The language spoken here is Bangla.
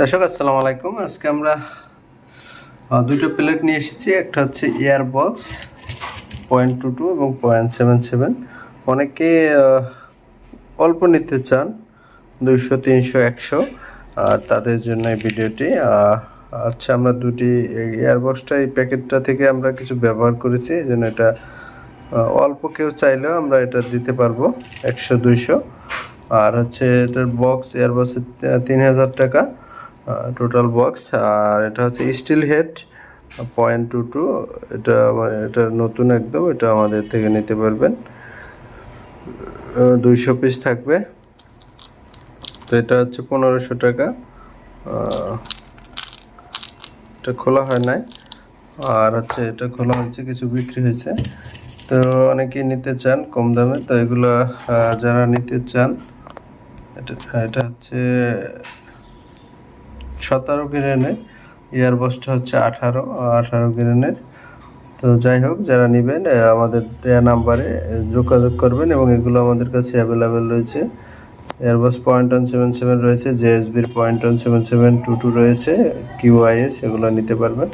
দর্শক, আসসালামু আলাইকুম। আজকে আমরা দুটো প্লেট নিয়ে এসেছি। একটা হচ্ছে air box point two two এবং পয়েন্ট সেভেন সেভেন অনেকে অল্প নিতে চান, দুইশো, তিনশো, একশো তাদের জন্য এই ভিডিওটি। আচ্ছা আমরা দুটি এয়ার বক্সটা এই প্যাকেটটা থেকে আমরা কিছু ব্যবহার করেছি, এই জন্য এটা অল্প কেউ চাইলেও আমরা এটা দিতে পারব, একশো, দুইশো। আর হচ্ছে এটার বক্স এয়ারবাসের তিন হাজার টাকা। টোটাল বক্স আর এটা হচ্ছে steel head point two two এটা আমা- এটা নতুন একদম, এটা আমাদের থেকে নিতে পারবেন। দুইশো পিস থাকবে। তো এটা হচ্ছে পনেরোশো টাকা। এটা খোলা হয় নাই। আর হচ্ছে এটা খোলা হয়েছে, কিছু বিক্রি হয়েছে। তো অনেকেই নিতে চান কম দামে, তো এগুলো যারা নিতে চান, এটা এটা হচ্ছে সতেরো গ্রেনের ইয়ারবাসটা হচ্ছে আঠারো আঠারো গ্রেনের। তো যাই হোক, যারা নেবেন আমাদের দেয়া নাম্বারে যোগাযোগ করবেন এবং এগুলো আমাদের কাছে অ্যাভেলেবেল রয়েছে। Airbus point one seven seven রয়েছে জেএসবির point one seven seven two two রয়েছে কিউআইএস এগুলো নিতে পারবেন।